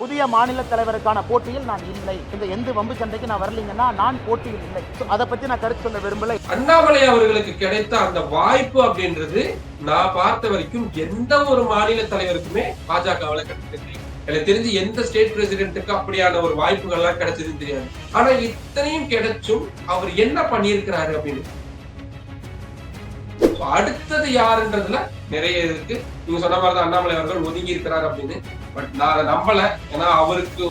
புதிய மாநில தலைவருக்கான போட்டியில் நான் இல்லை. இந்த எந்த வம்பு சண்டைக்கு நான் வரலீங்கன்னா நான் போட்டியில் இல்லை. அதை பத்தி நான் கருத்து சொல்ல விரும்பல. அண்ணாமலை அவர்களுக்கு கிடைத்த அந்த வாய்ப்பு அப்படின்றது நான் பார்த்த வரைக்கும் எந்த ஒரு மாநில தலைவருக்குமே பாஜகவில் கிடைச்சது எனக்கு தெரிஞ்சு எந்த ஸ்டேட் பிரசிடென்ட்டுக்கு அப்படியான ஒரு வாய்ப்புகள்லாம் கிடைச்சதுன்னு தெரியாது. ஆனா இத்தனையும் கிடைச்சும் அவர் என்ன பண்ணியிருக்கிறாரு அப்படின்னு. அடுத்தது யாருன்றதுல நிறைய இருக்கு. நீங்க சொன்ன மாதிரி தான் அண்ணாமலை அவர்கள் ஒதுங்கி இருக்கிறார் அப்படின்னு. பட் நான் நம்பல. ஏன்னா அவருக்கு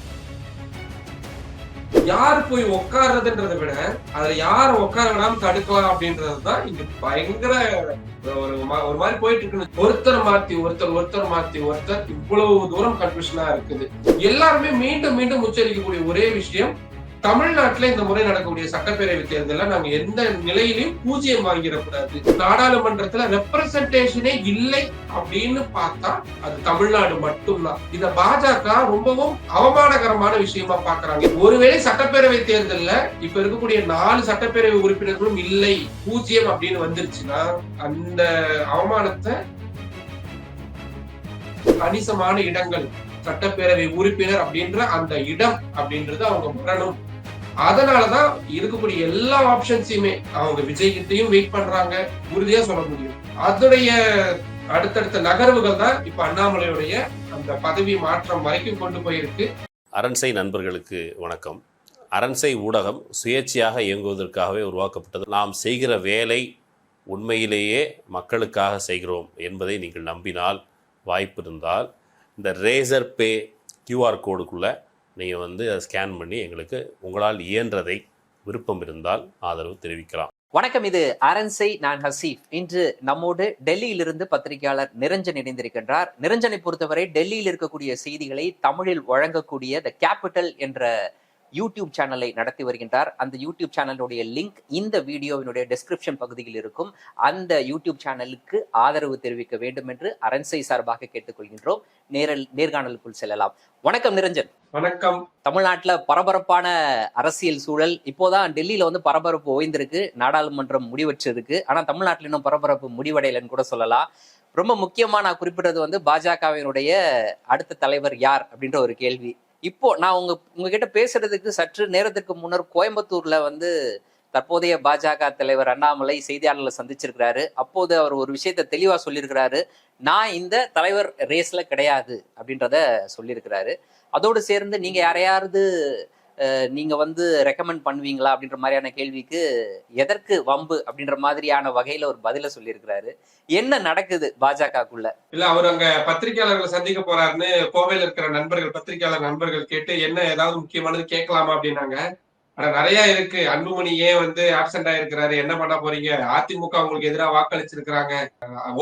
யார் போய் உட்கார்றதுன்றதை விட அதுல யார் உட்கார விடாம தடுக்கலாம் அப்படின்றது தான் இங்க பயங்கர ஒரு மா- ஒரு மாதிரி போயிட்டு இருக்கு ஒருத்தர் மாத்தி ஒருத்தர் ஒருத்தர் மாத்தி ஒருத்தர் இவ்வளவு தூரம் கன்ஃபியூஷனா இருக்குது. எல்லாருமே மீண்டும் மீண்டும் உச்சரிக்கக்கூடிய ஒரே விஷயம் தமிழ்நாட்டுல இந்த முறை நடக்கக்கூடிய சட்டப்பேரவை தேர்தலில் நாங்க எந்த நிலையிலையும் பூஜ்ஜியம் வாங்கிடக்கூடாது. நாடாளுமன்றத்துல ரெப்ரசன்டேஷனே இல்லை அப்படின்னு பார்த்தா அது தமிழ்நாடு மட்டும்தான். இத பாஜக ரொம்பவும் அவமானகரமான விஷயமா பாக்குறாங்க. ஒருவேளை சட்டப்பேரவை தேர்தல்ல இப்ப இருக்கக்கூடிய நாலு சட்டப்பேரவை உறுப்பினர்களும் இல்லை பூஜ்ஜியம் அப்படின்னு வந்துருச்சுன்னா அந்த அவமானத்தை கணிசமான இடங்கள் சட்டப்பேரவை உறுப்பினர் அப்படின்ற அந்த இடம் அப்படின்றது அவங்க வரணும் அதனாலதான் இருக்கக்கூடிய எல்லா ஆப்ஷன்ஸையுமே அவங்க விஜய்கிட்டையும் வெயிட் பண்றாங்க. உறுதியா சொல்ல முடியும். அதோடைய அடுத்தடுத்த நகர்வுகள் தான் இப்ப அண்ணாமலையுடைய அந்த பதவி மாற்றம் வரைக்கும் கொண்டு போயிருக்கு. அரண்சை நண்பர்களுக்கு வணக்கம். அரண்சை ஊடகம் சுயேட்சையாக இயங்குவதற்காகவே உருவாக்கப்பட்டது. நாம் செய்கிற வேலை உண்மையிலேயே மக்களுக்காக செய்கிறோம் என்பதை நீங்கள் நம்பினால் வாய்ப்பு இருந்தால் இந்த ரேசர் பே கியூஆர் கோடுக்குள்ளே நீங்கள் வந்து அதை ஸ்கேன் பண்ணி எங்களுக்கு உங்களால் இயன்றதை விருப்பம் இருந்தால் ஆதரவு தெரிவிக்கலாம். வணக்கம் இது அரன்சை நான் ஹசீஃப். இன்று நம்மோடு டெல்லியிலிருந்து பத்திரிகையாளர் நிரஞ்சன் இணைந்திருக்கின்றார். நிரஞ்சனை பொறுத்தவரை டெல்லியில் இருக்கக்கூடிய செய்திகளை தமிழில் வழங்கக்கூடிய த கேபிட்டல் என்ற யூடியூப் சேனலை நடத்தி வருகின்றார். அந்த யூடியூப் சேனலுடைய லிங்க் இந்த வீடியோவினுடைய டெஸ்கிரிப்ஷன் பகுதியில் இருக்கும். அந்த யூடியூப் சேனலுக்கு ஆதரவு தெரிவிக்க வேண்டும் என்று அரண்சை சார்பாக கேட்டுக்கொள்கின்றோம். நேரல் நேர்காணலுக்குள் செல்லலாம். வணக்கம் நிரஞ்சன். வணக்கம். தமிழ்நாட்டுல பரபரப்பான அரசியல் சூழல் இப்போதான் டெல்லியில வந்து பரபரப்பு ஓய்ந்திருக்கு. நாடாளுமன்றம் முடிவற்றிருக்கு. ஆனா தமிழ்நாட்டுல இன்னும் பரபரப்பு முடிவடையலைன்னு கூட சொல்லலாம். ரொம்ப முக்கியமா நான் குறிப்பிட்டது வந்து பாஜகவினுடைய அடுத்த தலைவர் யார் அப்படின்ற ஒரு கேள்வி இப்போ நான் உங்க உங்ககிட்ட பேசுறதுக்கு சற்று நேரத்துக்கு முன்னர் கோயம்புத்தூர்ல வந்து தற்போதைய பாஜக தலைவர் அண்ணாமலை செய்தியாளர்களை சந்திச்சிருக்கிறாரு. அப்போது அவர் ஒரு விஷயத்த தெளிவா சொல்லியிருக்கிறாரு. நான் இந்த தலைவர் ரேஸ்ல கிடையாது அப்படின்றத சொல்லியிருக்கிறாரு. அதோடு சேர்ந்து நீங்க யாரையாவது நீங்க வந்து ரெக்கமெண்ட் பண்ணுவீங்களா அப்படின்ற மாதிரியான கேள்விக்கு எதற்கு வம்பு அப்படின்ற மாதிரியான வகையில ஒரு பதில சொல்லியிருக்கிறாரு. என்ன நடக்குது பாஜகக்குள்ள? இல்ல அவர் அங்க பத்திரிகையாளர்களை சந்திக்க போறாருன்னு கோவையில் இருக்கிற நண்பர்கள் பத்திரிகையாளர் நண்பர்கள் கேட்டு என்ன ஏதாவது முக்கியமானது கேட்கலாமா அப்படின்னாங்க. ஆனா நிறைய இருக்கு. அன்புமணி ஏன் வந்து ஆப்சென்ட் ஆயிருக்கிறாரு? என்ன பண்ண போறீங்க? அதிமுக உங்களுக்கு எதிராக வாக்களிச்சிருக்கிறாங்க.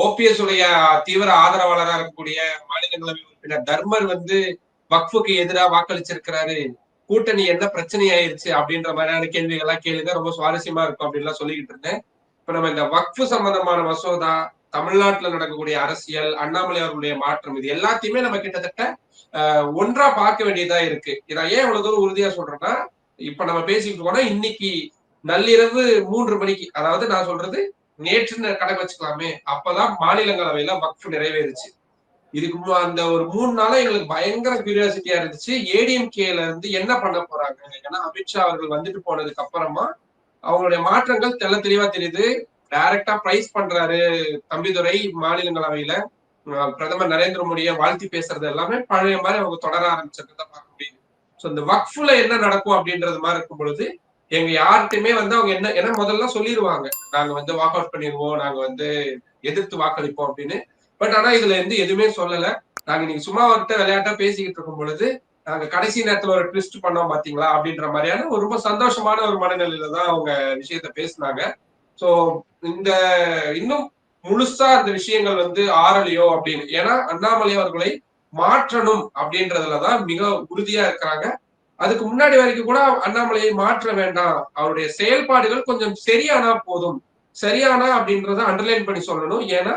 ஓபிஎஸ் உடைய தீவிர ஆதரவாளராக இருக்கக்கூடிய மாநிலங்களவை உறுப்பினர் தர்மர் வந்து வக்ஃபுக்கு எதிராக வாக்களிச்சிருக்கிறாரு. கூட்டணி என்ன பிரச்சனை ஆயிருச்சு அப்படின்ற மாதிரியான கேள்விகள்லாம் கேளுங்க. ரொம்ப சுவாரஸ்யமா இருக்கும் அப்படின்லாம் சொல்லிக்கிட்டு இருந்தேன். இப்ப நம்ம இந்த வக்ஃபு சம்பந்தமான மசோதா தமிழ்நாட்டுல நடக்கக்கூடிய அரசியல் அண்ணாமலை அவர்களுடைய மாற்றம் இது எல்லாத்தையுமே நம்ம கிட்டத்தட்ட ஆஹ், ஒன்றா பார்க்க வேண்டியதா இருக்கு. இதை ஏன் இவ்வளவு தூரம் உறுதியா சொல்றேன்னா இப்ப நம்ம பேசிக்கிட்டு போனா இன்னைக்கு நள்ளிரவு மூன்று மணிக்கு அதாவது நான் சொல்றது நேற்று கணக்கு வச்சுக்கலாமே அப்பதான் மாநிலங்களவையில வக்ஃபு நிறைவேறுச்சு. இதுக்கு மு- அந்த ஒரு மூணு நாளா எங்களுக்கு பயங்கர கியூரியாசிட்டியா இருந்துச்சு. ஏடிஎம்கேல இருந்து என்ன பண்ண போறாங்க? ஏன்னா அமித்ஷா அவர்கள் வந்துட்டு போனதுக்கு அப்புறமா அவங்களுடைய மாற்றங்கள் தெல்ல தெளிவா தெரியுது. டைரக்டா பிரைஸ் பண்றாரு தம்பிதுரை மாநிலங்களவையில. பிரதமர் நரேந்திர மோடியை வாழ்த்தி பேசுறது எல்லாமே பழைய மாதிரி அவங்க தொடர ஆரம்பிச்சிருக்கிறத பார்க்க முடியுது. ஸோ இந்த வக்ஃபுல என்ன நடக்கும் அப்படின்றது மாதிரி இருக்கும் பொழுது எங்க யார்கிட்டயுமே வந்து அவங்க என்ன ஏன்னா முதல்ல சொல்லிடுவாங்க. நாங்க வந்து வாக் அவுட் பண்ணிடுவோம் நாங்க வந்து எதிர்த்து வாக்களிப்போம் அப்படின்னு. பட் ஆனா இதுல இருந்து எதுவுமே சொல்லல. நாங்க இன்னைக்கு சும்மா வந்துட்டு விளையாட்டா பேசிக்கிட்டு இருக்கும் பொழுது நாங்க கடைசி நேரத்துல ஒரு ட்விஸ்ட் பண்ணோம் பாத்தீங்களா அப்படின்ற மாதிரியான ஒரு ரொம்ப சந்தோஷமான ஒரு மனநிலையில தான் அவங்க விஷயத்த பேசினாங்க. சோ இந்த இன்னும் முழுசா அந்த விஷயங்கள் வந்து ஆறலையோ அப்படின்னு ஏன்னா அண்ணாமலை அவர்களை மாற்றணும் அப்படின்றதுலதான் மிக உறுதியா இருக்கிறாங்க. அதுக்கு முன்னாடி வரைக்கும் கூட அண்ணாமலையை மாற்ற வேண்டாம். அவருடைய செயல்பாடுகள் கொஞ்சம் சரியானா போதும். சரியானா அப்படின்றத அண்டர்லைன் பண்ணி சொல்லணும். ஏன்னா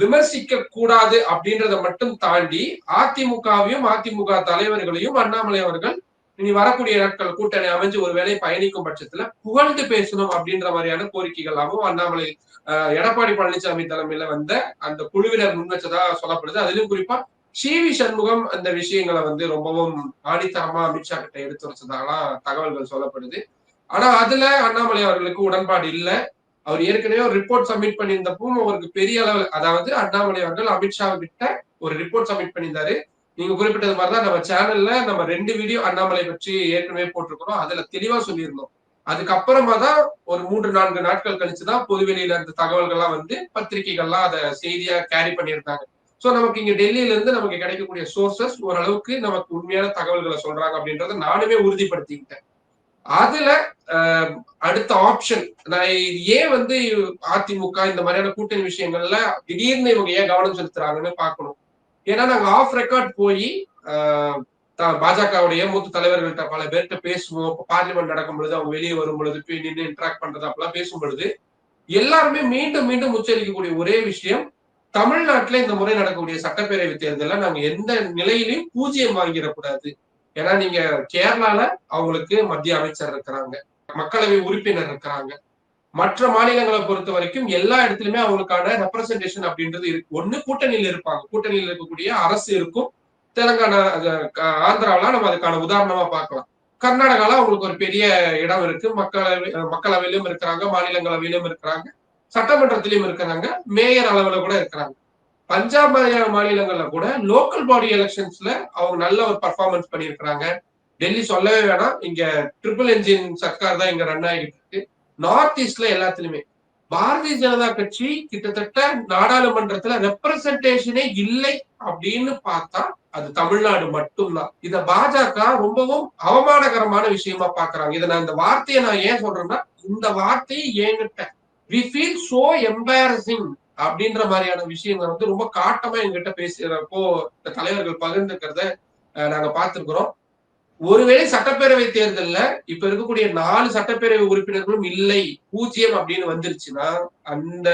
விமர்சிக்க கூடாது அப்படின்றத மட்டும் தாண்டி அதிமுகவையும் அதிமுக தலைவர்களையும் அண்ணாமலை அவர்கள் இனி வரக்கூடிய நாட்கள் கூட்டணி அமைஞ்சு ஒரு வேளை பயணிக்கும் பட்சத்துல புகழ்ந்து பேசணும் அப்படின்ற மாதிரியான கோரிக்கைகளாகவும் அண்ணாமலை எடப்பாடி பழனிசாமி தலைமையில வந்த அந்த குழுவினர் முன்வச்சதா சொல்லப்படுது. அதிலும் குறிப்பா சிவி சண்முகம் அந்த விஷயங்களை வந்து ரொம்பவும் ஆணித்தரமா அமித்ஷா கிட்ட எடுத்து வச்சதாலாம் தகவல்கள் சொல்லப்படுது. ஆனா அதுல அண்ணாமலை அவர்களுக்கு உடன்பாடு இல்லை. அவர் ஏற்கனவே ஒரு ரிப்போர்ட் சப்மிட் பண்ணியிருந்தப்பவும் அவருக்கு பெரிய அளவு அதாவது அண்ணாமலை அவர்கள் அமித்ஷா கிட்ட ஒரு ரிப்போர்ட் சப்மிட் பண்ணியிருந்தாரு. நீங்க குறிப்பிட்டது மாதிரிதான் நம்ம சேனல்ல நம்ம ரெண்டு வீடியோ அண்ணாமலை பற்றி ஏற்கனவே போட்டிருக்கிறோம். அதுல தெளிவா சொல்லியிருந்தோம். அதுக்கப்புறமா தான் ஒரு மூன்று நான்கு நாட்கள் கழிச்சுதான் பொதுவெளியில இருந்த தகவல்கள்லாம் வந்து பத்திரிகைகள்லாம் அதை செய்தியா கேரி பண்ணியிருந்தாங்க. சோ நமக்கு இங்க டெல்லியில இருந்து நமக்கு கிடைக்கக்கூடிய சோர்சஸ் ஓரளவுக்கு நமக்கு உண்மையான தகவல்களை சொல்றாங்க அப்படின்றத நானுமே உறுதிப்படுத்திக்கிட்டேன். அதுல அடுத்த ஆப்ஷன் நான் ஏன் வந்து அதிமுக இந்த மாதிரியான கூட்டணி விஷயங்கள்ல திடீர்னு இவங்க ஏன் கவனம் செலுத்துறாங்கன்னு பார்க்கணும். ஏன்னா நாங்க ஆஃப் ரெக்கார்ட் போய் பாஜகவுடைய மூத்த தலைவர்கள்ட்ட பல பேர்கிட்ட பேசுவோம். பார்லிமெண்ட் நடக்கும் பொழுது அவங்க வெளியே வரும் பொழுது போய் நின்று இன்ட்ராக்ட் பண்றது அப்பெல்லாம் பேசும் பொழுது எல்லாருமே மீண்டும் மீண்டும் உச்சரிக்கக்கூடிய ஒரே விஷயம் தமிழ்நாட்டுல இந்த முறை நடக்கக்கூடிய சட்டப்பேரவை தேர்தலில் நாங்க எந்த நிலையிலையும் பூஜ்ஜியம் வாங்கிடக்கூடாது. ஏன்னா நீங்க கேரளால அவங்களுக்கு மத்திய அமைச்சர் இருக்கிறாங்க. மக்களவை உறுப்பினர் இருக்கிறாங்க. மற்ற மாநிலங்களை பொறுத்த வரைக்கும் எல்லா இடத்துலயுமே அவங்களுக்கான ரெப்ரசன்டேஷன் அப்படின்றது இருக்கு ஒண்ணு கூட்டணியில் இருப்பாங்க. கூட்டணியில் இருக்கக்கூடிய அரசு இருக்கும். தெலுங்கானா அது, நம்ம அதுக்கான உதாரணமா பார்க்கலாம். கர்நாடகால அவங்களுக்கு ஒரு பெரிய இடம் இருக்கு. மக்களவை மக்களவையிலும் இருக்கிறாங்க மாநிலங்களவையிலும் இருக்கிறாங்க சட்டமன்றத்திலும் இருக்கிறாங்க மேயர் அளவுல கூட இருக்கிறாங்க. பஞ்சாப் மாதிரியான மாநிலங்கள்ல கூட லோக்கல் பாடி எலெக்ஷன்ஸ்ல அவங்க நல்ல ஒரு பர்ஃபார்மன்ஸ் பண்ணியிருக்கிறாங்க. டெல்லி சொல்லவே வேணாம். இங்க ட்ரிபிள் என்ஜின் சர்க்கார் தான் இங்க ரன் ஆகிட்டு இருக்கு நார்த் ஈஸ்ட்ல எல்லாத்துலயுமே. பாரதிய ஜனதா கட்சி கிட்டத்தட்ட நாடாளுமன்றத்துல ரெப்ரசன்டேஷனே இல்லை அப்படின்னு பார்த்தா அது தமிழ்நாடு மட்டும்தான். இத பாஜக ரொம்பவும் அவமானகரமான விஷயமா பாக்குறாங்க இத நான் இந்த வார்த்தையை நான் ஏன் சொல்றேன்னா இந்த வார்த்தையை ஏங்கிட்ட வி ஃபீல் சோ எம்பாரசிங் அப்படின்ற மாதிரியான விஷயங்களை வந்து ரொம்ப காட்டமா எங்கிட்ட பேசுறப்போ இந்த தலைவர்கள் பகிர்ந்துக்கிறத நாங்க பார்த்திருக்கிறோம். ஒருவேளை சட்டப்பேரவை தேர்தல்ல இப்ப இருக்கக்கூடிய நாலு சட்டப்பேரவை உறுப்பினர்களும் இல்லை பூஜ்ஜியம் அப்படின்னு வந்துருச்சுன்னா அந்த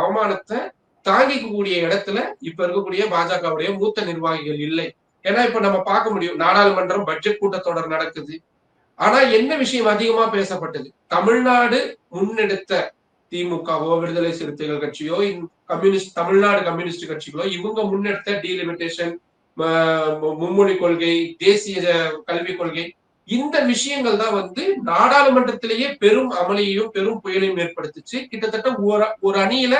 அவமானத்தை தாங்கிக்கக்கூடிய இடத்துல இப்ப இருக்கக்கூடிய பாஜகவுடைய மூத்த நிர்வாகிகள் இல்லை. ஏன்னா இப்ப நம்ம பார்க்க முடியும் நாடாளுமன்றம் பட்ஜெட் கூட்டத்தொடர் நடக்குது. ஆனா என்ன விஷயம் அதிகமா பேசப்பட்டது? தமிழ்நாடு முன்னெடுத்த திமுகவோ விடுதலை சிறுத்தைகள் கட்சியோ கம்யூனிஸ்ட் தமிழ்நாடு கம்யூனிஸ்ட் கட்சிகளோ இவங்க முன்னெடுத்த டீலிமிட்டேஷன் மும்மொழி கொள்கை தேசிய கல்விக் கொள்கை இந்த விஷயங்கள் தான் வந்து நாடாளுமன்றத்திலேயே பெரும் அமளியையும் பெரும் புயலையும் ஏற்படுத்துச்சு. கிட்டத்தட்ட ஒரு ஒரு அணியில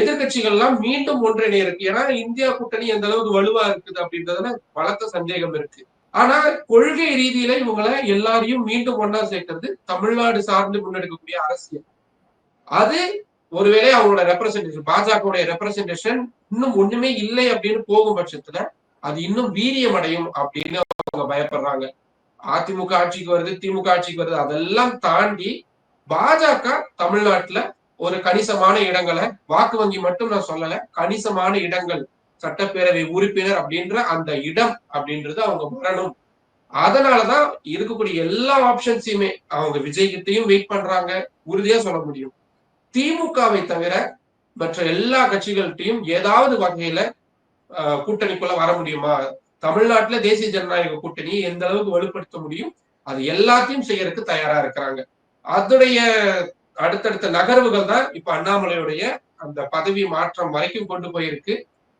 எதிர்கட்சிகள்லாம் மீண்டும் ஒன்றிணைய இருக்கு. ஏன்னா இந்தியா கூட்டணி எந்த அளவுக்கு வலுவா இருக்குது அப்படின்றதுல பலத்த சந்தேகம் இருக்கு. ஆனா கொள்கை ரீதியில இவங்களை எல்லாரையும் மீண்டும் ஒன்னா சேர்க்கிறது தமிழ்நாடு சார்ந்து முன்னெடுக்கக்கூடிய அரசியல். அது ஒருவேளை அவங்களோட ரெப்ரசன்டேஷன் பாஜகவுடைய ரெப்ரசன்டேஷன் இன்னும் ஒண்ணுமே இல்லை அப்படின்னு போகும் பட்சத்துல அது இன்னும் வீரியம் அடையும் அப்படின்னு அவங்க பயப்படுறாங்க. அதிமுக ஆட்சிக்கு வருது திமுக ஆட்சிக்கு வருது அதெல்லாம் தாண்டி பாஜக தமிழ்நாட்டுல ஒரு கணிசமான இடங்களை வாக்கு வங்கி மட்டும் நான் சொல்லல கணிசமான இடங்கள் சட்டப்பேரவை உறுப்பினர் அப்படின்ற அந்த இடம் அப்படின்றது அவங்க வரணும். அதனாலதான் இருக்கக்கூடிய எல்லா ஆப்ஷன்ஸையுமே அவங்க விஜய்கிட்டையும் வெயிட் பண்றாங்க. உறுதியா சொல்ல முடியும். திமுகவை தவிர மற்ற எல்லா கட்சிகள்கிட்டையும் ஏதாவது வகையில கூட்டணிக்குள்ள வர முடியுமா? தமிழ்நாட்டுல தேசிய ஜனநாயக கூட்டணியை எந்த அளவுக்கு வலுப்படுத்த முடியும்? அது எல்லாத்தையும் செய்யறதுக்கு தயாரா இருக்கிறாங்க. அதோடைய அடுத்தடுத்த நகர்வுகள் தான் இப்ப அண்ணாமலையுடைய அந்த பதவி மாற்றம் வரைக்கும் கொண்டு போயிருக்கு.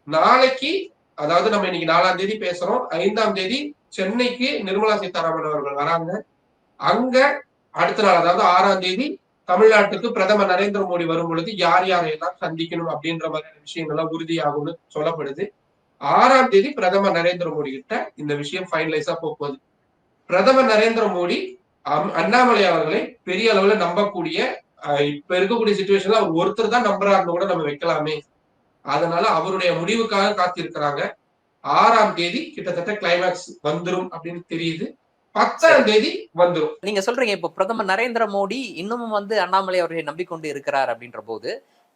நாளைக்கு அதாவது நம்ம இன்னைக்கு நாலாம் தேதி பேசுறோம். ஐந்தாம் தேதி சென்னைக்கு நிர்மலா சீதாராமன் அவர்கள் வராங்க. அங்க அடுத்த நாள் அதாவது ஆறாம் தேதி தமிழ்நாட்டுக்கு பிரதமர் நரேந்திர மோடி வரும் பொழுது யார் யாரையெல்லாம் சந்திக்கணும் அப்படின்ற மாதிரியான விஷயங்கள்லாம் உறுதியாகும்னு சொல்லப்படுது. ஆறாம் தேதி பிரதமர் நரேந்திர மோடி கிட்ட இந்த விஷயம் ஃபைனலைஸா போகுது பிரதமர் நரேந்திர மோடி அம்- அண்ணாமலை அவர்களை பெரிய அளவுல நம்பக்கூடிய இப்ப இருக்கக்கூடிய சுச்சுவேஷன்ல அவர் ஒருத்தர் தான் நம்புறாருன்னு கூட நம்ம வைக்கலாமே. அதனால அவருடைய முடிவுக்காக காத்திருக்கிறாங்க. ஆறாம் தேதி கிட்டத்தட்ட கிளைமேக்ஸ் வந்துரும் அப்படின்னு தெரியுது. பத்தாம் தேதி வந்துரும். நீங்க சொல்றீங்க இப்போ பிரதமர் நரேந்திர மோடி இன்னமும் வந்து அண்ணாமலை அவர்களை நம்பிக்கொண்டு இருக்கிறார் அப்படின்ற போது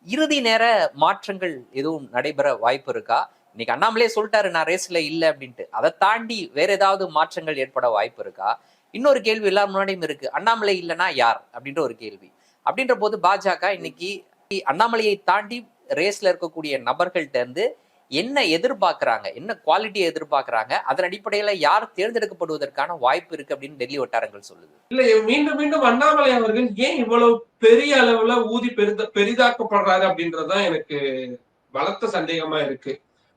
இறுதி நேர மாற்றங்கள் எதுவும் நடைபெற வாய்ப்பு இருக்கா? இன்னைக்கு அண்ணாமலே சொல்லிட்டாரு நான் ரேஸ்ல இல்ல அப்படின்ட்டு. அதை தாண்டி வேற ஏதாவது மாற்றங்கள் ஏற்பட வாய்ப்பு இருக்கா? இன்னொரு கேள்வி எல்லாரும் முன்னாடியும் இருக்கு. அண்ணாமலை இல்லைன்னா யார்? அப்படின்ற ஒரு கேள்வி. அப்படின்ற போது பாஜக இன்னைக்கு அண்ணாமலையை தாண்டி ரேஸ்ல இருக்கக்கூடிய நபர்கள்ட்ட இருந்து என்ன எதிர்பார்க்குறாங்க? என்ன குவாலிட்டியை எதிர்பார்க்குறாங்க? அதன் அடிப்படையில யார் தேர்ந்தெடுக்கப்படுவதற்கான வாய்ப்பு இருக்கு அப்படின்னு டெல்லி வட்டாரங்கள் சொல்லுது. இல்ல மீண்டும் மீண்டும் அண்ணாமலை அவர்கள் ஏன் இவ்வளவு பெரிய அளவுல ஊதி பெரித பெரிதாக்கப்படுறாரு அப்படின்றதுதான் எனக்கு பலத்த சந்தேகமா இருக்கு.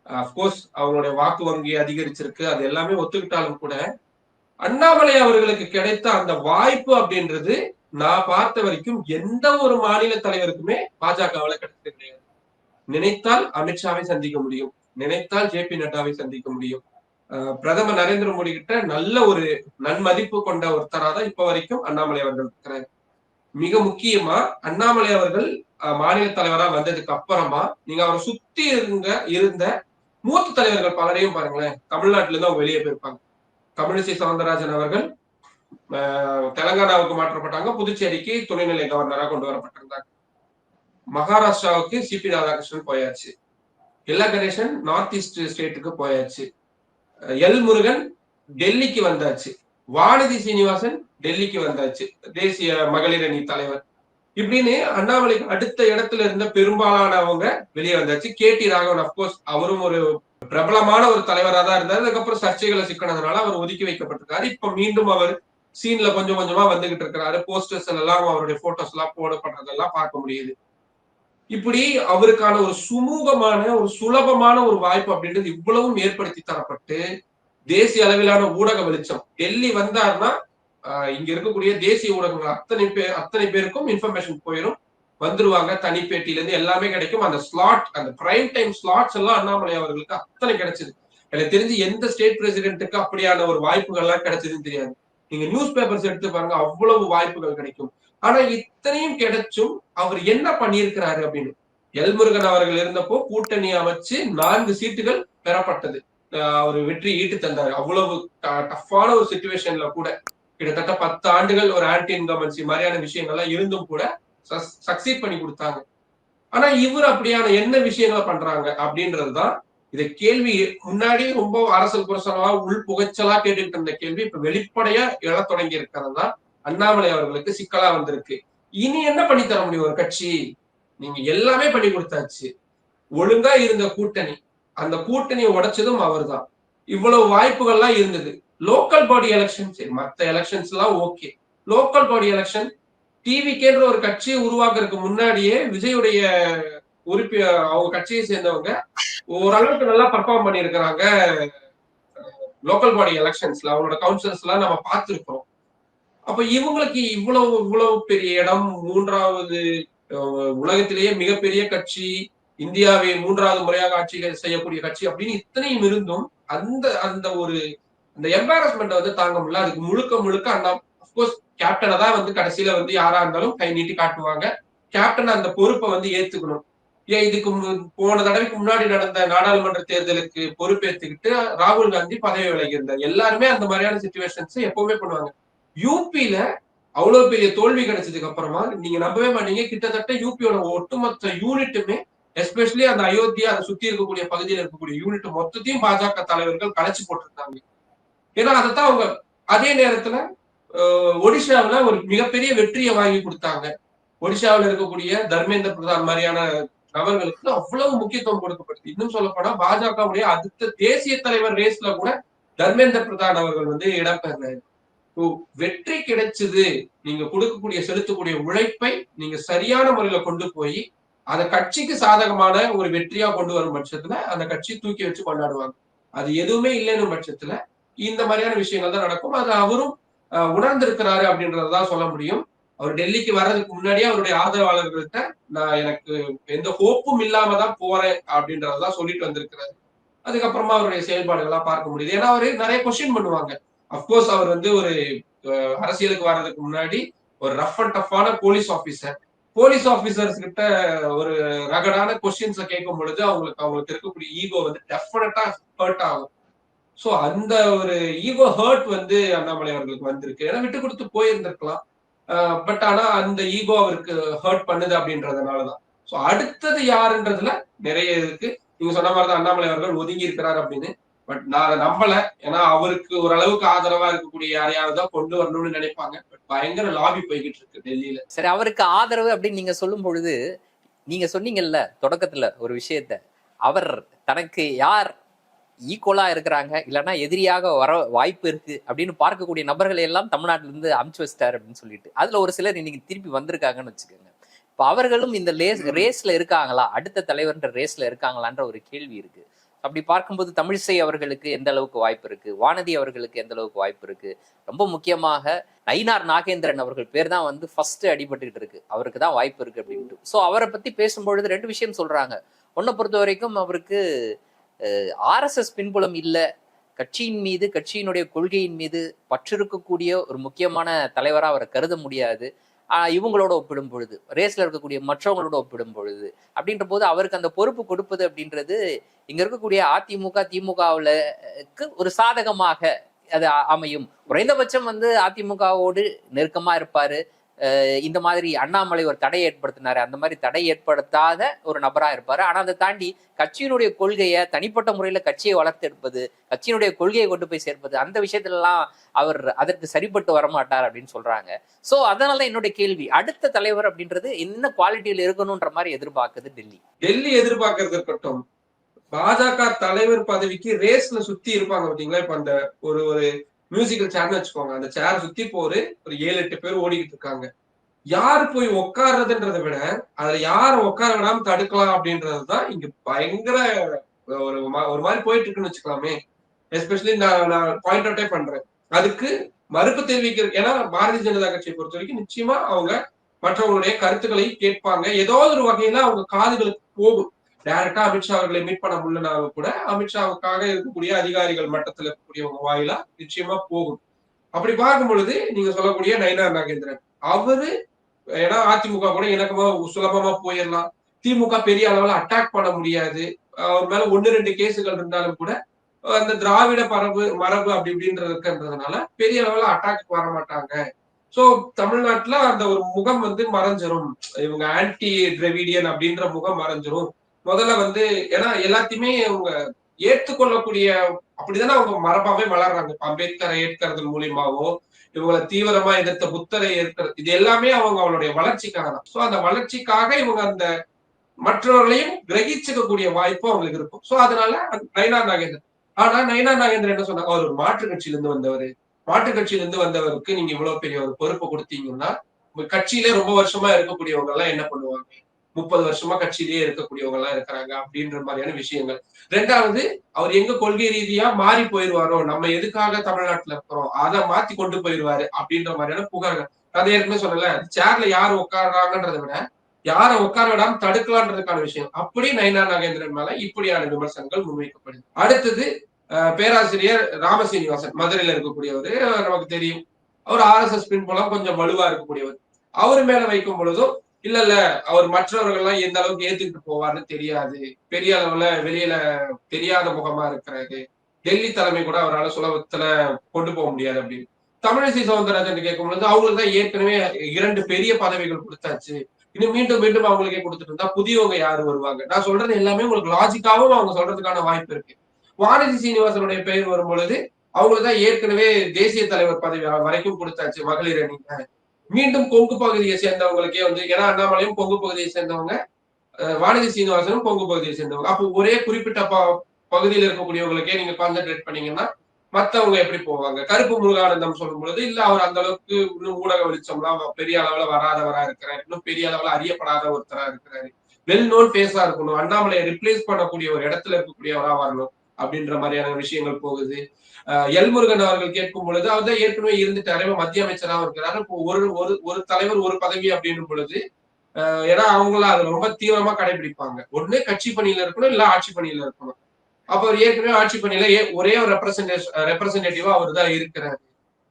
அப்கோர்ஸ் அவங்களுடைய வாக்கு வங்கி அதிகரிச்சிருக்கு. அது எல்லாமே ஒத்துக்கிட்டாலும் கூட அண்ணாமலை அவர்களுக்கு கிடைத்த அந்த வாய்ப்பு அப்படின்றது நான் பார்த்த வரைக்கும் எந்த ஒரு மாநில தலைவருக்குமே பாஜகவில் கிடைச்சது கிடையாது. நினைத்தால் அமித்ஷாவை சந்திக்க முடியும். நினைத்தால் ஜே பி நட்டாவை சந்திக்க முடியும். அஹ் பிரதமர் நரேந்திர மோடி கிட்ட நல்ல ஒரு நன்மதிப்பு கொண்ட ஒருத்தரா தான் இப்ப வரைக்கும் அண்ணாமலை அவர்கள் இருக்கிறார். மிக முக்கியமா அண்ணாமலை அவர்கள் அஹ், மாநில தலைவரா வந்ததுக்கு அப்புறமா நீங்க அவரை சுத்தி இருந்த இருந்த மூத்த தலைவர்கள் பலரையும் பாருங்களேன். தமிழ்நாட்டில இருந்து அவங்க வெளியே போயிருப்பாங்க. தமிழிசை சவுந்தரராஜன் அவர்கள் அஹ், தெலங்கானாவுக்கு மாற்றப்பட்டாங்க. புதுச்சேரிக்கு துணைநிலை கவர்னரா கொண்டு வரப்பட்டிருந்தாங்க. மகாராஷ்டிராவுக்கு சிபி ராதாகிருஷ்ணன் போயாச்சு. எல்லா கணேசன் நார்த் ஈஸ்ட் ஸ்டேட்டுக்கு போயாச்சு. எல் முருகன் டெல்லிக்கு வந்தாச்சு. வானதி சீனிவாசன் டெல்லிக்கு வந்தாச்சு. தேசிய மகளிர் அணி தலைவர். இப்படின்னு அண்ணாமலைக்கு அடுத்த இடத்துல இருந்த பெரும்பாலானவங்க வெளியே வந்தாச்சு. கே டி ராகவன் அப்கோர்ஸ் அவரும் ஒரு பிரபலமான ஒரு தலைவரா தான் இருந்தார். அதுக்கப்புறம் சர்ச்சைகளை சிக்கனதுனால அவர் ஒதுக்கி வைக்கப்பட்டிருக்காரு. இப்ப மீண்டும் அவர் சீன்ல கொஞ்சம் கொஞ்சமா வந்துகிட்டு இருக்கிறாரு. போஸ்டர்ஸ் எல்லாம் அவருடைய போட்டோஸ் எல்லாம் போடப்படுறதெல்லாம் பார்க்க முடியுது. இப்படி அவருக்கான ஒரு சுமூகமான ஒரு சுலபமான ஒரு வாய்ப்பு அப்படின்றது இவ்வளவும் ஏற்படுத்தி தரப்பட்டு தேசிய அளவிலான ஊடக வெளிச்சம். டெல்லி வந்தாருன்னா இங்க இருக்கக்கூடிய தேசிய ஊடகங்கள் அத்தனை பேர் அத்தனை பேருக்கும் இன்ஃபர்மேஷன் போயிடும் வந்துருவாங்க தனி பேட்டில இருந்து எல்லாமே கிடைக்கும். அந்த ஸ்லாட் அந்த பிரைம் டைம் ஸ்லாட்ஸ் எல்லாம் அண்ணாமலை அவர்களுக்கு அத்தனை கிடைச்சது. எனக்கு தெரிஞ்சு எந்த ஸ்டேட் பிரசிடென்ட்டுக்கு அப்படியான ஒரு வாய்ப்புகள் எல்லாம் கிடைச்சதுன்னு தெரியாது. நீங்க நியூஸ் பேப்பர்ஸ் எடுத்து பாருங்க அவ்வளவு வாய்ப்புகள் கிடைக்கும். ஆனா இத்தனையும் கிடைச்சும் அவர் என்ன பண்ணியிருக்கிறாரு அப்படின்னு? எல்முருகன் அவர்கள் இருந்தப்போ கூட்டணி அமைச்சு நான்கு சீட்டுகள் பெறப்பட்டது. ஆஹ் அவர் வெற்றி ஈட்டு தந்தாரு. அவ்வளவு டஃப்பான ஒரு சுச்சுவேஷன்ல கூட கிட்டத்தட்ட பத்து ஆண்டுகள் ஒரு ஆன்டி இன்கமன்சி மாதிரியான விஷயங்கள்லாம் இருந்தும் கூட சக்சீட் பண்ணி கொடுத்தாங்க. ஆனா இவர் அப்படியான என்ன விஷயங்களை பண்றாங்க அப்படின்றதுதான் இதை கேள்வி முன்னாடி ரொம்ப அரசல் புரசலா உள் புகைச்சலா கேட்டுக்கிட்டு இருந்த கேள்வி இப்ப வெளிப்படையா எழ தொடங்கி இருக்கிறது தான் அண்ணாமலை அவர்களுக்கு சிக்கலா வந்திருக்கு. இனி என்ன பண்ணி தர முடியும் ஒரு கட்சி? நீங்க எல்லாமே பண்ணி கொடுத்தாச்சு. ஒழுங்கா இருந்த கூட்டணி. அந்த கூட்டணியை உடைச்சதும் அவர்தான். இவ்வளவு வாய்ப்புகள்லாம் இருந்தது. லோக்கல் பாடி எலெக்ஷன் சரி மத்த எலெக்ஷன்ஸ் எல்லாம் ஓகே லோக்கல் பாடி எலெக்ஷன் டிவிக்கேன்ற ஒரு கட்சியை உருவாக்குறதுக்கு முன்னாடியே விஜயுடைய உறுப்பி அவங்க கட்சியை சேர்ந்தவங்க ஓரளவுக்கு நல்லா பர்ஃபார்ம் பண்ணியிருக்கிறாங்க லோக்கல் பாடி எலெக்ஷன்ஸ்ல அவங்களோட கவுன்சிலர்ஸ் எல்லாம் நம்ம பார்த்திருக்கிறோம். அப்ப இவங்களுக்கு இவ்வளவு இவ்வளவு பெரிய இடம் மூன்றாவது உலகத்திலேயே மிகப்பெரிய கட்சி இந்தியாவை மூன்றாவது முறையாக ஆட்சி செய்யக்கூடிய கட்சி அப்படின்னு இத்தனையும் இருந்தும் அந்த அந்த ஒரு அந்த எம்பாரஸ்மெண்ட் வந்து தாங்க முடியல. அதுக்கு முழுக்க முழுக்க அண்ணா அப்கோர்ஸ் கேப்டனை தான் வந்து கடைசியில வந்து யாரா இருந்தாலும் கை நீட்டி காட்டுவாங்க. கேப்டன் அந்த பொறுப்பை வந்து ஏத்துக்கணும். ஏன் இதுக்கு போன தடவைக்கு முன்னாடி நடந்த நாடாளுமன்ற தேர்தலுக்கு பொறுப்பேற்றுக்கிட்டு ராகுல் காந்தி பதவி விலகியிருந்தார். எல்லாருமே அந்த மாதிரியான சுச்சுவேஷன்ஸ் எப்பவுமே பண்ணுவாங்க. யூபியில அவ்வளவு பெரிய தோல்வி கிடைச்சதுக்கு அப்புறமா நீங்க நம்பவே மாட்டீங்க. கிட்டத்தட்ட யூபியோட ஒட்டுமொத்த யூனிட்டுமே எஸ்பெஷலி அந்த அயோத்தியா அதை சுத்தி இருக்கக்கூடிய பகுதியில் இருக்கக்கூடிய யூனிட் மொத்தத்தையும் பாஜக தலைவர்கள் கலைச்சு போட்டிருந்தாங்க. ஏன்னா அதைத்தான் அவங்க அதே நேரத்துல ஒடிசாவில ஒடிஷாவுல ஒரு மிகப்பெரிய வெற்றியை வாங்கி கொடுத்தாங்க. ஒடிஷாவில் இருக்கக்கூடிய தர்மேந்திர பிரதான் மாதிரியான நபர்களுக்கு அவ்வளவு முக்கியத்துவம் கொடுக்கப்படுது இன்னும் சொல்ல போனா பாஜகவுடைய அடுத்த தேசிய தலைவர் ரேஸ்ல கூட தர்மேந்திர பிரதான் அவர்கள் வந்து இடம்பெறாரு வெற்றி கிடைச்சது நீங்க கொடுக்கக்கூடிய செலுத்தக்கூடிய உழைப்பை நீங்க சரியான முறையில கொண்டு போய் அந்த கட்சிக்கு சாதகமான ஒரு வெற்றியா கொண்டு வரும் பட்சத்துல அந்த கட்சி தூக்கி வச்சு கொண்டாடுவாங்க. அது எதுவுமே இல்லைன்னு பட்சத்துல இந்த மாதிரியான விஷயங்கள் தான் நடக்கும். அது அவரும் உணர்ந்திருக்கிறாரு அப்படின்றதான் சொல்ல முடியும். அவர் டெல்லிக்கு வர்றதுக்கு முன்னாடியே அவருடைய ஆதரவாளர்கள்ட்ட நான் எனக்கு எந்த ஹோப்பும் இல்லாம தான் போறேன் அப்படின்றதான் சொல்லிட்டு வந்திருக்கிறாரு. அதுக்கப்புறமா அவருடைய செயல்பாடுகள்லாம் பார்க்க முடியுது. ஏன்னா அவரு நிறைய கொஸ்டின் பண்ணுவாங்க. அப்கோர்ஸ் அவர் வந்து ஒரு அரசியலுக்கு வர்றதுக்கு முன்னாடி ஒரு ரஃப் அண்ட் டஃப்பான போலீஸ் ஆபீசர் போலீஸ் ஆபீசர்ஸ் கிட்ட ஒரு ரகடான கொஸ்டின்ஸை கேட்கும் பொழுது அவங்களுக்கு அவங்களுக்கு இருக்கக்கூடிய ஈகோ வந்து டெஃபினட்டா ஹர்ட் ஆகும். ஸோ அந்த ஒரு ஈகோ ஹர்ட் வந்து அண்ணாமலை அவர்களுக்கு வந்திருக்கு. ஏன்னா விட்டு கொடுத்து போயிருந்திருக்கலாம். பட் ஆனா அந்த ஈகோ அவருக்கு ஹர்ட் பண்ணுது அப்படின்றதுனாலதான் ஸோ அடுத்தது யாருன்றதுல நிறைய இருக்கு. நீங்க சொன்ன மாதிரிதான் அண்ணாமலை அவர்கள் ஒதுங்கி இருக்கிறார் அப்படின்னு. பட் நான் அதை நம்பல. ஏன்னா அவருக்கு ஓரளவுக்கு ஆதரவா இருக்கக்கூடிய யாரையாவது தான் கொண்டு வரணும்னு நினைப்பாங்க. பட் பயங்கர லாபி போய்கிட்டு இருக்கு டெல்லியில. சரி அவருக்கு ஆதரவு அப்படின்னு நீங்க சொல்லும் பொழுது நீங்க சொன்னீங்கல்ல தொடக்கத்துல ஒரு விஷயத்த. அவர் தனக்கு யார் ஈக்குவலா இருக்கிறாங்க? இல்லைன்னா எதிரியாக வர வாய்ப்பு இருக்கு அப்படின்னு பார்க்கக்கூடிய நபர்களை எல்லாம் தமிழ்நாட்டில இருந்து அமுச்சு வச்சிட்டாரு அப்படின்னு சொல்லிட்டு. அதுல ஒரு சிலர் இன்னைக்கு திருப்பி வந்திருக்காங்கன்னு வச்சுக்கோங்க. இப்ப அவர்களும் இந்த ரேஸ்ல இருக்காங்களா? அடுத்த தலைவர்ன்ற ரேஸ்ல இருக்காங்களான்ற ஒரு கேள்வி இருக்கு. அப்படி பார்க்கும்போது தமிழிசை அவர்களுக்கு எந்த அளவுக்கு வாய்ப்பு இருக்கு? வானதி அவர்களுக்கு எந்த அளவுக்கு வாய்ப்பு இருக்கு? ரொம்ப முக்கியமாக நயினார் நாகேந்திரன் அவர்கள் பேர் தான் வந்து ஃபர்ஸ்ட் அடிபட்டுக்கிட்டு இருக்கு. அவருக்கு தான் வாய்ப்பு இருக்கு அப்படின்ட்டு. ஸோ அவரை பத்தி பேசும்பொழுது ரெண்டு விஷயம் சொல்றாங்க. ஒன்றை பொறுத்த வரைக்கும் அவருக்கு ஆர்எஸ்எஸ் பின்புலம் இல்லை. கட்சியின் மீது கட்சியினுடைய கொள்கையின் மீது பற்றிருக்கக்கூடிய ஒரு முக்கியமான தலைவராக அவரை கருத முடியாது. இவங்களோட ஒப்பிடும் பொழுது ரேஸ்ல இருக்கக்கூடிய மற்றவங்களோட ஒப்பிடும் பொழுது அப்படின்ற போது அவருக்கு அந்த பொறுப்பு கொடுப்பது அப்படின்றது இங்க இருக்கக்கூடிய அதிமுக திமுகவுலக்கு ஒரு சாதகமாக அது அமையும். குறைந்தபட்சம் வந்து அதிமுகவோடு நெருக்கமா இருப்பாரு. இந்த மாதிரி அண்ணாமலை ஒரு தடை ஏற்படுத்தினாரு. அந்த மாதிரி தடை ஏற்படுத்தாத ஒரு நபரா இருப்பாரு. ஆனா அதை தாண்டி கட்சியினுடைய கொள்கையை தனிப்பட்ட முறையில கட்சியை வளர்த்தெடுப்பது கட்சியினுடைய கொள்கையை கொண்டு போய் சேர்ப்பது அந்த விஷயத்துல எல்லாம் அவர் அதற்கு சரிப்பட்டு வரமாட்டார் அப்படின்னு சொல்றாங்க. சோ அதனால என்னுடைய கேள்வி. அடுத்த தலைவர் அப்படின்றது என்ன குவாலிட்டியில இருக்கணும்ன்ற மாதிரி எதிர்பார்க்குது டெல்லி? டெல்லி எதிர்பார்க்கறது இருக்கட்டும். பாஜக தலைவர் பதவிக்கு ரேஸ்ல சுத்தி இருப்பாங்க பாத்தீங்களா இப்ப அந்த ஒரு ஒரு மியூசிக்கல் சேர்னு வச்சுக்கோங்க. அந்த சேர் சுத்தி போரு ஒரு ஏழு எட்டு பேர் ஓடிக்கிட்டு இருக்காங்க. யார் போய் உட்கார்றதுன்றதை விட அதுல யார உட்கார விடாம தடுக்கலாம் அப்படின்றதுதான் இங்க பயங்கர ஒரு மா- ஒரு மாதிரி போயிட்டு இருக்குன்னு வச்சுக்கலாமே. எஸ்பெஷலி நான் நான் பாயிண்ட் அவுட்டே பண்றேன். அதுக்கு மறுப்பு தெரிவிக்கிற ஏன்னா பாரதிய ஜனதா கட்சியை பொறுத்த வரைக்கும் நிச்சயமா அவங்க மற்றவங்களுடைய கருத்துக்களை கேட்பாங்க. ஏதோ ஒரு வகையில அவங்க காதுகளுக்கு போகும். டைரக்டா அமித்ஷா அவர்களை மீட் பண்ண முடியலனாலும் கூட அமித்ஷாவுக்காக இருக்கக்கூடிய அதிகாரிகள் மட்டத்துல இருக்கக்கூடியவங்க வாயிலா நிச்சயமா போகும். அப்படி பார்க்கும் பொழுது நீங்க சொல்லக்கூடிய நயினார் நாகேந்திரன். அவரு ஏன்னா அதிமுக கூட இணக்கமா சுலபமா போயிடலாம். திமுக பெரிய அளவுல அட்டாக் பண்ண முடியாது. அவர் மேல ஒன்னு ரெண்டு கேசுகள் இருந்தாலும் கூட அந்த திராவிட பரபு மரபு அப்படி இப்படின்றது இருக்குன்றதுனால பெரிய அளவுல அட்டாக் வர மாட்டாங்க. சோ தமிழ்நாட்டுல அந்த ஒரு முகம் வந்து மறைஞ்சிரும். இவங்க ஆன்டி டிரவிடியன் அப்படின்ற முகம் மறைஞ்சிரும். முதல்ல வந்து ஏன்னா எல்லாத்தையுமே அவங்க ஏற்றுக்கொள்ளக்கூடிய அப்படிதானே அவங்க மரபாவே வளர்றாங்க. இப்ப அம்பேத்கரை ஏற்கறதன் மூலியமாவோ இவங்களை தீவிரமா எதிர்த்த புத்தரை ஏற்கிறது இது எல்லாமே அவங்க அவளுடைய வளர்ச்சிக்காக தான். சோ அந்த வளர்ச்சிக்காக இவங்க அந்த மற்றவர்களையும் கிரகிச்சுக்கக்கூடிய வாய்ப்பு அவங்களுக்கு இருக்கும். சோ அதனால நயனா நாகேந்திரன். ஆனா நயனா நாகேந்திரன் என்ன சொன்னாங்க? அவர் ஒரு மாற்று கட்சியிலிருந்து வந்தவர். மாற்று கட்சியிலிருந்து வந்தவருக்கு நீங்க இவ்வளவு பெரிய ஒரு பொறுப்பு கொடுத்தீங்கன்னா உங்க கட்சியிலே ரொம்ப வருஷமா இருக்கக்கூடியவங்க எல்லாம் என்ன பண்ணுவாங்க? முப்பது வருஷமா கட்சியிலேயே இருக்கக்கூடியவங்க எல்லாம் இருக்கிறாங்க அப்படின்ற மாதிரியான விஷயங்கள். ரெண்டாவது அவர் எங்க கொள்கை ரீதியா மாறி போயிருவாரோ நம்ம எதுக்காக தமிழ்நாட்டுல இருக்கிறோம் அதை மாத்தி கொண்டு போயிருவாரு அப்படின்ற மாதிரியான புகார்கள். அதை ஏற்கனவே சொல்லல சேர்ல யார் உட்காடுறாங்கன்றதை விட யாரை உட்கார விடாம தடுக்கலான்றதுக்கான விஷயம். அப்படி நயனா நாகேந்திரன் மேல இப்படியான விமர்சனங்கள் முன்வைக்கப்படுது. அடுத்தது பேராசிரியர் ராமசீனிவாசன் மதுரையில இருக்கக்கூடியவர் நமக்கு தெரியும். அவர் ஆர் எஸ் எஸ் பின்புலம் கொஞ்சம் வலுவா இருக்கக்கூடியவர். அவர் மேல வைக்கும் பொழுதும் இல்ல இல்ல அவர் மற்றவர்கள் எல்லாம் எந்த அளவுக்கு ஏத்துக்கிட்டு போவார்னு தெரியாது. பெரிய அளவுல வெளியில தெரியாத முகமா இருக்கிறாரு டெல்லி தலைமை கூட அவரால் சுலபத்துல கொண்டு போக முடியாது அப்படின்னு தமிழிசை சவுந்தரராஜன் கேட்கும் பொழுது அவங்களுக்கு தான் ஏற்கனவே இரண்டு பெரிய பதவிகள் கொடுத்தாச்சு. இன்னும் மீண்டும் மீண்டும் அவங்களுக்கே கொடுத்துட்டு இருந்தா புதியவங்க யாரு வருவாங்க? நான் சொல்றது எல்லாமே உங்களுக்கு லாஜிக்காவும் அவங்க சொல்றதுக்கான வாய்ப்பு இருக்கு. வானதி சீனிவாசனுடைய பெயர் வரும் பொழுது அவங்களுக்கு தான் ஏற்கனவே தேசிய தலைவர் பதவி வரைக்கும் கொடுத்தாச்சு மகளிர் அணிங்க மீண்டும் கொங்கு பகுதியை சேர்ந்தவங்களுக்கே வந்து ஏன்னா அண்ணாமலையும் கொங்கு பகுதியை சேர்ந்தவங்க வானதி சீனிவாசனும் கொங்கு பகுதியை சேர்ந்தவங்க. அப்போ ஒரே குறிப்பிட்ட ப- பகுதியில் இருக்கக்கூடியவங்களுக்கே நீங்க கான்சென்ட்ரேட் பண்ணீங்கன்னா மத்தவங்க எப்படி போவாங்க? கருப்பு முருகானந்தம் சொல்லும் பொழுது இல்ல அவர் அந்த அளவுக்கு இன்னும் ஊடக வெளிச்சம்லாம் பெரிய அளவுல வராதவரா இருக்கிறார். இன்னும் பெரிய அளவுல அறியப்படாத ஒருத்தரா இருக்கிறாரு. வெல் நோன் ஃபேஸா இருக்கணும். அண்ணாமலையை ரிப்ளேஸ் பண்ணக்கூடிய ஒரு இடத்துல இருக்கக்கூடியவரா வரணும். அப்படின்ற மாதிரியான விஷயங்கள் போகுது. அஹ் முருகன் அவர்கள் கேட்கும் பொழுது அவர் தான் ஏற்கனவே இருந்துட்டாரு மத்திய அமைச்சராக இருக்கிறாரு. இப்போ ஒரு ஒரு ஒரு தலைவர் ஒரு பதவி அப்படின்னும் பொழுது ஏன்னா அவங்கள அதை ரொம்ப தீவிரமா கடைபிடிப்பாங்க. ஒண்ணு கட்சி பணியில இருக்கணும் இல்ல ஆட்சி பணியில இருக்கணும். அப்ப அவர் ஏற்கனவே ஆட்சி பணியில ஏ- ஒரே ஒரு ரெப்ரசன்டேஷன் ரெப்ரசன்டேட்டிவா அவர் தான் இருக்கிறாரு.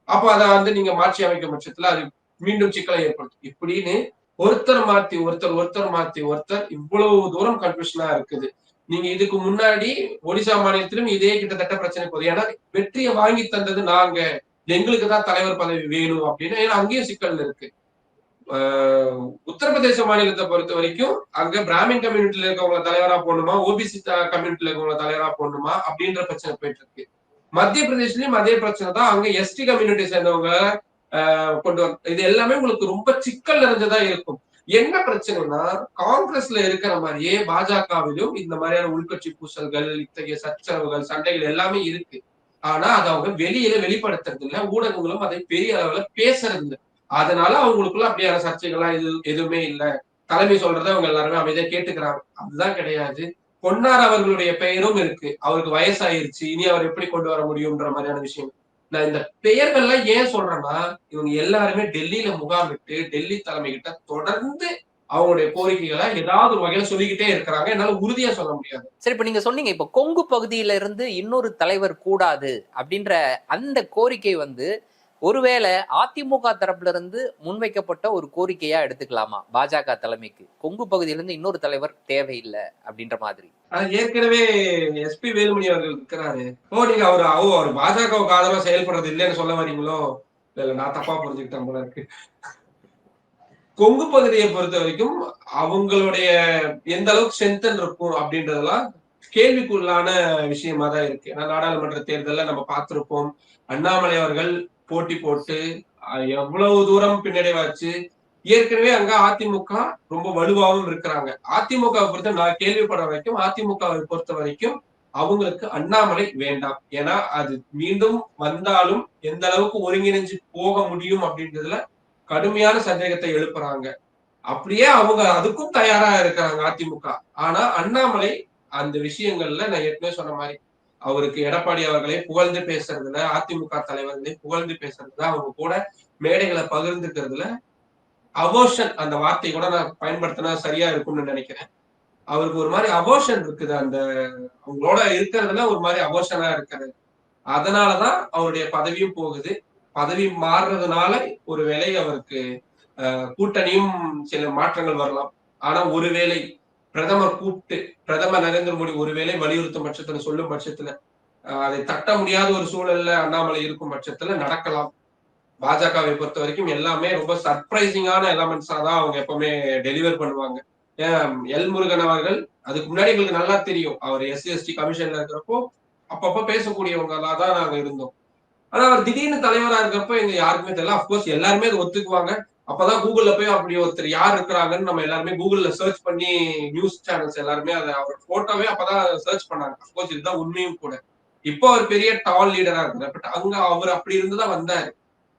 அப்ப அதை வந்து நீங்க மாற்றி அமைக்கும் பட்சத்துல அது மீண்டும் சிக்கலை ஏற்படுத்தும். இப்படின்னு ஒருத்தர் மாத்தி ஒருத்தர் ஒருத்தர் மாத்தி ஒருத்தர் இவ்வளவு தூரம் கன்ஃபியூஷனா இருக்குது. நீங்க இதுக்கு முன்னாடி ஒடிசா மாநிலத்திலும் இதே கிட்டத்தட்ட பிரச்சனை போகுது. ஏன்னா வெற்றியை வாங்கி தந்தது நாங்க. எங்களுக்கு தான் தலைவர் பதவி வேணும் அப்படின்னு. ஏன்னா அங்கேயும் சிக்கல் இருக்கு. ஆஹ் உத்தரப்பிரதேச மாநிலத்தை பொறுத்த வரைக்கும் அங்க பிராமின் கம்யூனிட்டில இருக்கவங்கள தலைவரா போடணுமா? ஓபிசி கம்யூனிட்டில இருக்கவங்கள தலைவரா போடணுமா? அப்படின்ற பிரச்சனை போயிட்டு இருக்கு. மத்திய பிரதேஷ்லயும் அதே பிரச்சனை தான். அங்க எஸ்டி கம்யூனிட்டி சேர்ந்தவங்க ஆஹ் கொண்டு வந்து இது எல்லாமே உங்களுக்கு ரொம்ப சிக்கல் நிறைஞ்சதா இருக்கும். என்ன பிரச்சனைனா காங்கிரஸ்ல இருக்கிற மாதிரியே பாஜகவிலும் இந்த மாதிரியான உள்கட்சி பூசல்கள் இத்தகைய சச்சரவுகள் சண்டைகள் எல்லாமே இருக்கு. ஆனா அதை அவங்க வெளியில வெளிப்படுத்துறது இல்ல ஊடகங்களும் அதை பெரிய அளவுல பேசுறது இல்ல அதனால அவங்களுக்குள்ள அப்படியான சர்ச்சைகள்லாம் எது எதுவுமே இல்லை. தலைமை சொல்றதை அவங்க எல்லாருமே அமைதியா கேட்டுக்கிறாங்க. அதுதான் கிடையாது. பொன்னார் அவர்களுடைய பெயரும் இருக்கு. அவருக்கு வயசாயிருச்சு. இனி அவர் எப்படி கொண்டு வர முடியும்ன்ற மாதிரியான விஷயம். நான் இந்த பெயர்கள்லாம் ஏன் சொல்றேன்னா இவங்க எல்லாருமே டெல்லியில முகாமிட்டு டெல்லி தலைமை கிட்ட தொடர்ந்து அவங்களுடைய கோரிக்கைகளை ஏதாவது ஒரு வகையில சொல்லிக்கிட்டே இருக்கிறாங்க. என்னால உறுதியா சொல்ல முடியாது. சரி இப்ப நீங்க சொன்னீங்க இப்ப கொங்கு பகுதியில இருந்து இன்னொரு தலைவர் கூடாது அப்படின்ற அந்த கோரிக்கை வந்து ஒருவேளை அதிமுக தரப்புல இருந்து முன்வைக்கப்பட்ட ஒரு கோரிக்கையா எடுத்துக்கலாமா? பாஜக தலைமைக்கு. கொங்கு பகுதியில இருந்து இன்னொரு தலைவர் தேவையில்லை அப்படின்ற மாதிரி. ஏற்கனவே எஸ்பி வேலுமணி அவர்கள் இருக்கிறாரு. ஓ நீங்க அவர் ஓ அவர் பாஜகவுக்கு ஆதரவா செயல்படுறது இல்லைன்னு சொல்ல வரீங்களோ? இல்ல இல்ல நான் தப்பா புரிஞ்சுக்கிட்டேன் போல இருக்கு. கொங்கு பகுதியை பொறுத்த வரைக்கும் அவங்களுடைய எந்த அளவுக்கு ஸ்ட்ரென்தன் இருக்கும் அப்படின்றதெல்லாம் கேள்விக்குள்ளான விஷயமா தான் இருக்கு. ஏன்னா நாடாளுமன்ற தேர்தலில் நம்ம பார்த்திருப்போம். அண்ணாமலை அவர்கள் போட்டி போட்டு எவ்வளவு தூரம் பின்னடைவாச்சு ஏற்கனவே அங்க அதிமுக ரொம்ப வலுவாகவும் இருக்கிறாங்க. அதிமுக பொறுத்த நான் கேள்விப்பட வரைக்கும் அதிமுகவை பொறுத்த வரைக்கும் அவங்களுக்கு அண்ணாமலை வேண்டாம். ஏன்னா அது மீண்டும் வந்தாலும் எந்த அளவுக்கு ஒருங்கிணைஞ்சு போக முடியும் அப்படின்றதுல கடுமையான சந்தேகத்தை எழுப்புறாங்க. அப்படியே அவங்க அதுக்கும் தயாரா இருக்கிறாங்க அதிமுக. ஆனா அண்ணாமலை அந்த விஷயங்கள்ல நான் ஏற்கனவே சொன்ன மாதிரி அவருக்கு எடப்பாடி அவர்களை புகழ்ந்து பேசுறதுல அதிமுக தலைவர்களை புகழ்ந்து பேசுறதுல அவங்க கூட மேடைகளை பகிர்ந்துக்கிறதுல அவோஷன் அந்த வார்த்தை கூட நான் பயன்படுத்தினா சரியா இருக்கும்னு நினைக்கிறேன். அவருக்கு ஒரு மாதிரி அவோஷன் இருக்குது. அந்த அவங்களோட இருக்கிறதுல ஒரு மாதிரி அவோஷனா இருக்கிறது அதனாலதான் அவருடைய பதவியும் போகுது. பதவி மாறுறதுனால ஒருவேளை அவருக்கு கூட்டணியும் சில மாற்றங்கள் வரலாம். ஆனா ஒருவேளை பிரதமர் கூப்பிட்டு பிரதமர் நரேந்திர மோடி ஒருவேளை வலியுறுத்தும் பட்சத்துல சொல்லும் பட்சத்துல அதை தட்ட முடியாத ஒரு சூழல்ல அண்ணாமலை இருக்கும் பட்சத்துல நடக்கலாம். பாஜகவை பொறுத்த வரைக்கும் எல்லாமே ரொம்ப சர்ப்ரைசிங்கான எலமெண்ட்ஸா தான் அவங்க எப்பவுமே டெலிவர் பண்ணுவாங்க. ஏன் எல் முருகன் அவர்கள் அதுக்கு முன்னாடி எங்களுக்கு நல்லா தெரியும் அவர் எஸ்சி எஸ்டி கமிஷன்ல இருக்கிறப்போ அப்பப்ப பேசக்கூடியவங்களா தான் நாங்க இருந்தோம். ஆனா அவர் திடீர்னு தலைவரா இருக்கிறப்ப எங்க யாருக்குமே தெரியல. அப்கோர்ஸ் எல்லாருமே அதை ஒத்துக்குவாங்க. அப்பதான் கூகுள்ல போய் அப்படி ஒருத்தர் யார் இருக்கிறாங்கன்னு நம்ம எல்லாருமே கூகுள்ல சர்ச் பண்ணி நியூஸ் சேனல்ஸ் எல்லாருமே அதை அவர் போட்டோவே அப்பதான் சர்ச் பண்ணாங்க. அப்கோர்ஸ் இதுதான் உண்மையும் கூட. இப்போ அவர் பெரிய டால் லீடரா இருக்கிறார் பட் அங்க அவர் அப்படி இருந்துதான் வந்தாரு.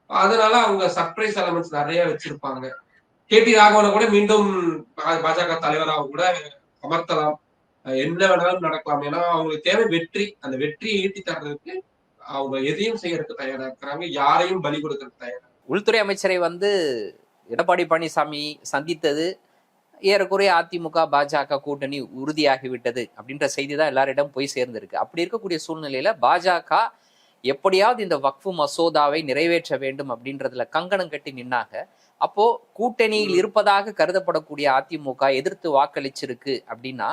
அதனால அவங்க சர்ப்ரைஸ் எலமெண்ட்ஸ் நிறைய வச்சிருப்பாங்க. கே பி ராகவனை கூட மீண்டும் பா- பாஜக தலைவராக கூட அமர்த்தலாம். என்ன வேணாலும் நடக்கலாம். ஏன்னா அவங்களுக்கு தேவை வெற்றி. அந்த வெற்றியை ஈட்டி தர்றதுக்கு அவங்க எதையும் செய்யறதுக்கு தயாரா இருக்கிறாங்க. யாரையும் பலி கொடுக்கறதுக்கு தயாரா உள்துறை அமைச்சரை வந்து எடப்பாடி பழனிசாமி சந்தித்தது. ஏறக்குறைய அதிமுக பாஜக கூட்டணி உறுதியாகிவிட்டது அப்படின்ற செய்தி தான் எல்லாரிடம் போய் சேர்ந்திருக்கு. அப்படி இருக்கக்கூடிய சூழ்நிலையில பாஜக எப்படியாவது இந்த வக்ஃபு மசோதாவை நிறைவேற்ற வேண்டும் அப்படின்றதுல கங்கணம் கட்டி நின்னாங்க. அப்போ கூட்டணியில் இருப்பதாக கருதப்படக்கூடிய அதிமுக எதிர்த்து வாக்களிச்சிருக்கு அப்படின்னா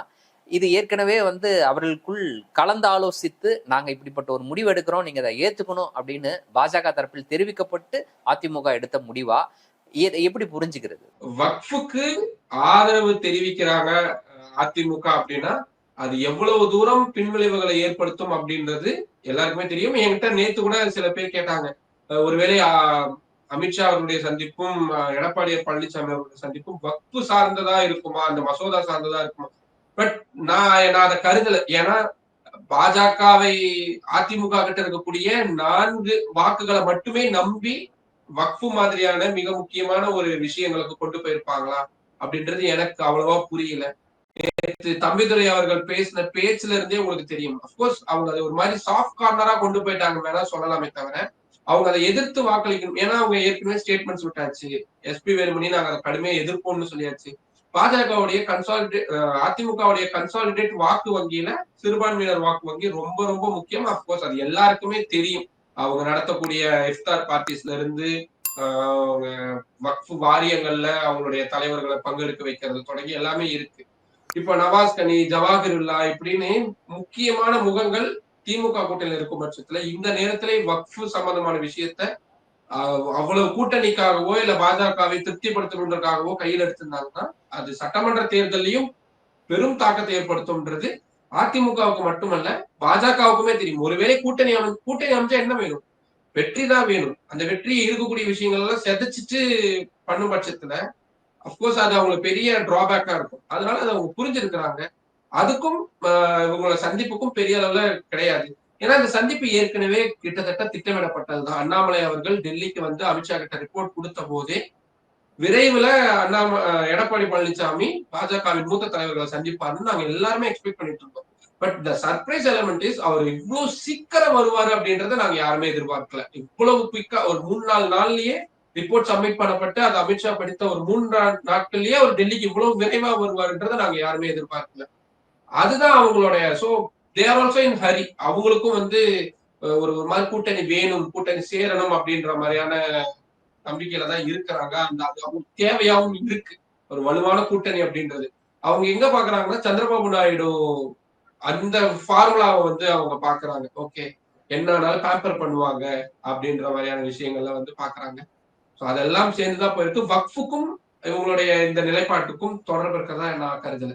இது ஏற்கனவே வந்து அவர்களுக்குள் கலந்து ஆலோசித்து நாங்க இப்படிப்பட்ட ஒரு முடிவு எடுக்கிறோம் நீங்க அதை ஏத்துக்கணும் அப்படின்னு பாஜக தரப்பில் தெரிவிக்கப்பட்டு அதிமுக எடுத்த முடிவா? எப்படி புரிஞ்சுக்கிறது? வக்ஃபுக்கு ஆதரவு தெரிவிக்கிறாங்க அதிமுக அப்படின்னா அது எவ்வளவு தூரம் பின்விளைவுகளை ஏற்படுத்தும் அப்படின்றது எல்லாருக்குமே தெரியும். என்கிட்ட நேத்து கூட சில பேர் கேட்டாங்க. ஒருவேளை அமித்ஷா அவருடைய சந்திப்பும் அஹ், எடப்பாடி பழனிசாமி அவருடைய சந்திப்பும் வக்ஃபு சார்ந்ததா இருக்குமா? அந்த மசோதா சார்ந்ததா இருக்குமா? பட் நான் நான் அதை கருதல. ஏன்னா பாஜகவை அதிமுக கிட்ட இருக்கக்கூடிய நான்கு வாக்குகளை மட்டுமே நம்பி வக்ஃபு மாதிரியான மிக முக்கியமான ஒரு விஷயங்களுக்கு கொண்டு போயிருப்பாங்களா? அப்படின்றது எனக்கு அவ்வளவா புரியல. நேற்று தம்பிதுரை அவர்கள் பேசின பேச்சுல இருந்தே உங்களுக்கு தெரியும். அப்கோர்ஸ் அவங்க அதை ஒரு மாதிரி சாஃப்ட் கார்னரா கொண்டு போயிட்டாங்க வேணா சொல்லலாமே தவிர அவங்க அதை எதிர்த்து வாக்களிக்கணும். ஏன்னா அவங்க ஏற்கனவே ஸ்டேட்மெண்ட்ஸ் விட்டாச்சு. எஸ்பி வேலுமணி நாங்க அதை கடுமையா எதிர்ப்போம்னு சொல்லியாச்சு. பாஜகவுடைய கன்சாலிடேட் அதிமுகவுடைய கன்சாலிடேட் வாக்கு வங்கியில சிறுபான்மையினர் வாக்கு வங்கி ரொம்ப ரொம்ப முக்கியம். அப்கோர்ஸ் அது எல்லாருக்குமே தெரியும். அவங்க நடத்தக்கூடிய இஃப்தார் பார்ட்டிஸ்ல இருந்து ஆஹ் வக்ஃபு வாரியங்கள்ல அவங்களுடைய தலைவர்களை பங்கெடுக்க வைக்கிறது தொடங்கி எல்லாமே இருக்கு. இப்ப நவாஸ் கனி ஜவாஹிருல்லா இப்படின்னு முக்கியமான முகங்கள் திமுக கூட்டணியில் இருக்கும் பட்சத்துல இந்த நேரத்திலே வக்ஃபு சம்பந்தமான விஷயத்த அவ்வளவு கூட்டணிக்காகவோ இல்ல பாஜகவை திருப்திப்படுத்தணுன்றதுக்காகவோ கையில் எடுத்திருந்தாங்கன்னா அது சட்டமன்ற தேர்தலையும் பெரும் தாக்கத்தை ஏற்படுத்தும்ன்றது அதிமுகவுக்கு மட்டுமல்ல பாஜகவுக்குமே தெரியும். ஒருவேளை கூட்டணி அமை கூட்டணி அமைச்சா என்ன வேணும்? வெற்றி தான் வேணும். அந்த வெற்றியை இருக்கக்கூடிய விஷயங்கள் எல்லாம் செதைச்சிட்டு பண்ணும் பட்சத்துல அப்கோர்ஸ் அது அவங்களுக்கு பெரிய டிராபேக்கா இருக்கும். அதனால அதை அவங்க புரிஞ்சிருக்கிறாங்க. அதுக்கும் இவங்களோட சந்திப்புக்கும் பெரிய அளவுல கிடையாது. ஏன்னா இந்த சந்திப்பு ஏற்கனவே கிட்டத்தட்ட திட்டமிடப்பட்டதுதான். அண்ணாமலை அவர்கள் டெல்லிக்கு வந்து அமித்ஷா கிட்ட ரிப்போர்ட் கொடுத்த போதே விரைவில் அண்ணாம எடப்பாடி பழனிசாமி பாஜகவின் மூத்த தலைவர்களை சந்திப்பாருன்னு நாங்க எல்லாருமே எக்ஸ்பெக்ட் பண்ணிட்டு இருந்தோம் but the surprise element is அவர் இவ்வளவு சீக்கிரம் வருவாரு அப்படின்றத நாங்க யாருமே எதிர்பார்க்கல. இவ்வளவு குயிக்கா ஒரு மூணு நாலு நாள்லயே ரிப்போர்ட் சப்மிட் பண்ணப்பட்டு அது அமித்ஷா படித்த ஒரு மூன்று நாட்கள்லயே அவர் டெல்லிக்கு இவ்வளவு விரைவா வருவாருன்றதை நாங்க யாருமே எதிர்பார்க்கல. அதுதான் அவங்களுடைய so they're also in hurry அவங்களுக்கும் வந்து ஒரு ஒரு மாதிரி கூட்டணி வேணும் கூட்டணி சேரணும் அப்படின்ற மாதிரியான நம்பிக்கையில தான் இருக்கிறாங்க. அந்த அவங்களுக்கு தேவையாவும் இருக்கு. ஒரு வலுவான கூட்டணி அப்படின்றது. அவங்க எங்க பாக்குறாங்கன்னா சந்திரபாபு நாயுடு அந்த ஃபார்முலாவை வந்து அவங்க பாக்குறாங்க. ஓகே என்னன்னாலும் பேப்பர் பண்ணுவாங்க அப்படின்ற மாதிரியான விஷயங்கள்ல வந்து பாக்குறாங்க. ஸோ அதெல்லாம் சேர்ந்துதான் போயிருக்கு. வக்ஃபுக்கும் இவங்களுடைய இந்த நிலைப்பாட்டுக்கும் தொடர்பு இருக்கதான் நான் கருதுல.